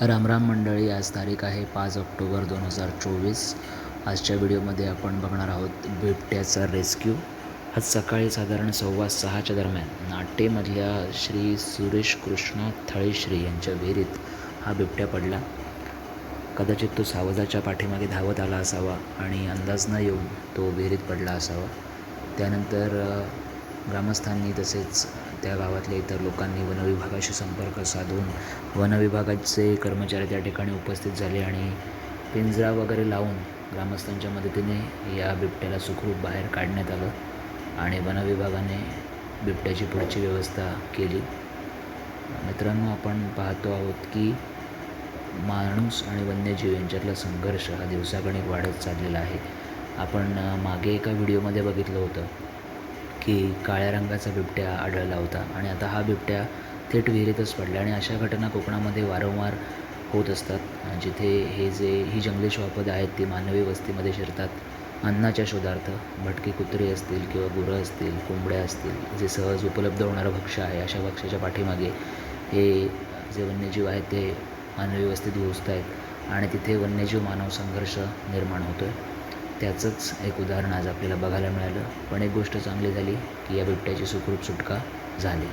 रामराम मंडळी आज तारीख आहे पाच ऑक्टोबर दोन हजार चोवीस. आजच्या व्हिडिओमध्ये आपण बघणार आहोत बिबट्याचा रेस्क्यू. आज सकाळी साधारण सव्वा सहाच्या दरम्यान नाटेमधल्या श्री सुरेश कृष्ण थळेश्री यांच्या विहिरीत हा बिबट्या पडला. कदाचित तो सावजाच्या पाठीमागे धावत आला असावा आणि अंदाज न येऊन तो विहिरीत पडला असावा. त्यानंतर ग्रामस्थांनी तसेच त्या गावातल्या इतर लोकांनी वनविभागाशी संपर्क साधून वनविभागाचे कर्मचारी त्या ठिकाणी उपस्थित झाले आणि पिंजरा वगैरे लावून ग्रामस्थांच्या मदतीने या बिबट्याला सुखरूप बाहेर काढण्यात आलं आणि वनविभागाने बिबट्याची पुढची व्यवस्था केली. मित्रांनो आपण पाहतो आहोत की माणूस आणि वन्यजीव यांच्यातला संघर्ष हा दिवसागणिक वाढत चाललेला आहे. आपण मागे एका व्हिडिओमध्ये बघितलं होतं की काळ्या रंगाचा बिबट्या आढळला होता आणि आता हा बिबट्या थेट विहिरीतच पडला आणि अशा घटना कोकणामध्ये वारंवार होत असतात. जिथे हे जे ही जंगली श्वापदं आहेत ती मानवी वस्तीमध्ये शिरतात. अन्नाच्या शोधार्थ भटकी कुत्रे असतील किंवा गुरं असतील कोंबड्या असतील जे सहज उपलब्ध होणारं भक्ष्य आहे अशा भक्ष्याच्या पाठीमागे हे जे वन्यजीव आहेत ते मानवी वस्तीत घुसत आहेत. आणि तिथे वन्यजीव मानव संघर्ष निर्माण होतो आहे त्याचंच एक उदाहरण आज आपल्याला बघायला मिळालं. पण एक गोष्ट चांगली झाली की या बिबट्याची सुखरूप सुटका झाली.